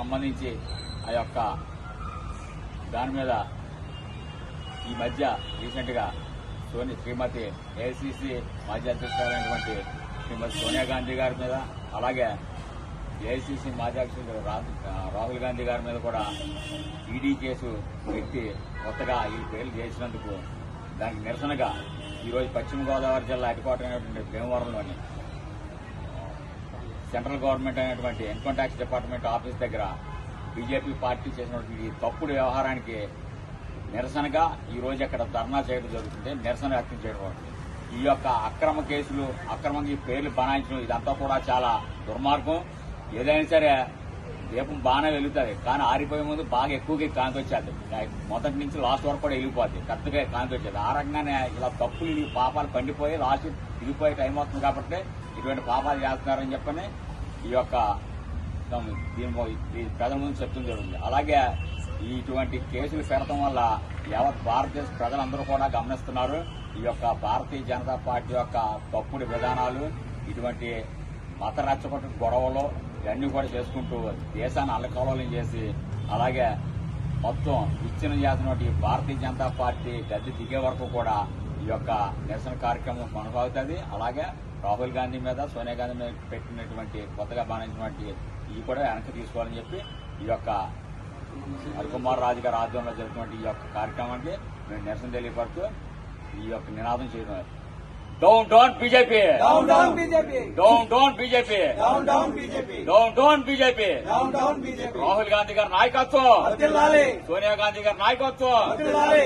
సంబంధించి ఆ యొక్క దాని మీద ఈ మధ్య రీసెంట్గా సోని శ్రీమతి ఏఐసిసి మాజీ అధ్యక్షురాలైనటువంటి శ్రీమతి సోనియా గాంధీ గారి మీద అలాగే ఏఐసిసి మాజీ అధ్యక్షుడు రాహుల్ గాంధీ గారి మీద కూడా ఈడీ కేసు పెట్టి కొత్తగా ఈ పేర్లు చేసినందుకు దానికి నిరసనగా ఈరోజు పశ్చిమ గోదావరి జిల్లా హెడ్క్వార్టర్ అయినటువంటి భీమవరంలోని సెంట్రల్ గవర్నమెంట్ అయినటువంటి ఇన్కమ్ ట్యాక్స్ డిపార్ట్మెంట్ ఆఫీస్ దగ్గర బీజేపీ పార్టీ చేసినటువంటి తప్పుడు వ్యవహారానికి నిరసనగా ఈ రోజు అక్కడ ధర్నా చేయడం జరుగుతుంది నిరసన వ్యక్తం చేయడం జరుగుతుంది. ఈ యొక్క అక్రమ కేసులు అక్రమంగా ఈ పేర్లు బనాయించడం ఇదంతా కూడా చాలా దుర్మార్గం ఏదైనా సరే దీపం బాగానే వెలుగుతుంది కానీ ఆరిపోయే ముందు బాగా ఎక్కువగా కాంతి వచ్చేది. మొదటి నుంచి లాస్ట్ వరకు కూడా వెళ్ళిపోద్ది. కరెక్ట్గా కాంతి వచ్చేది. ఆ రకంగానే ఇలా తప్పులు ఈ పాపాలు పండిపోయి లాస్ట్ ఇరిగిపోయే టైం అవుతుంది కాబట్టి ఇటువంటి పాపాలు చేస్తున్నారని చెప్పని ఈ యొక్క దీని ప్రజల ముందు చెప్తుంది జరుగుతుంది అలాగే ఇటువంటి కేసులు పెడతాం వల్ల యావత్ భారతదేశ ప్రజలందరూ కూడా గమనిస్తున్నారు. ఈ యొక్క భారతీయ జనతా పార్టీ యొక్క తప్పుడు విధానాలు ఇటువంటి మత రచ్చగొట్ట గొడవలు ఇవన్నీ కూడా చేసుకుంటూ దేశాన్ని అల్లకలోలం చేసి అలాగే మొత్తం విచ్ఛిన్నం చేస్తున్నటువంటి భారతీయ జనతా పార్టీ గద్దె దిగే వరకు కూడా ఈ యొక్క నిరసన కార్యక్రమం కొనసాగుతుంది. అలాగే రాహుల్ గాంధీ మీద సోనియా గాంధీ మీద పెట్టినటువంటి కొత్తగా బాణించినటువంటి ఇవి కూడా వెనక్కి తీసుకోవాలని చెప్పి ఈ యొక్క హరికుమార్ రాజు గారి ఆధ్వర్యంలో జరిగినటువంటి ఈ యొక్క కార్యక్రమానికి మేము నిరసన తెలియపడుతూ ఈ యొక్క నినాదం చేయడం down down BJP down down BJP down down BJP down down BJP down down BJP down down BJP Rahul Gandhi గారి నాయకత్వం వర్ధిల్లాలి సోనియా గాంధీ గారి నాయకత్వం వర్ధిల్లాలి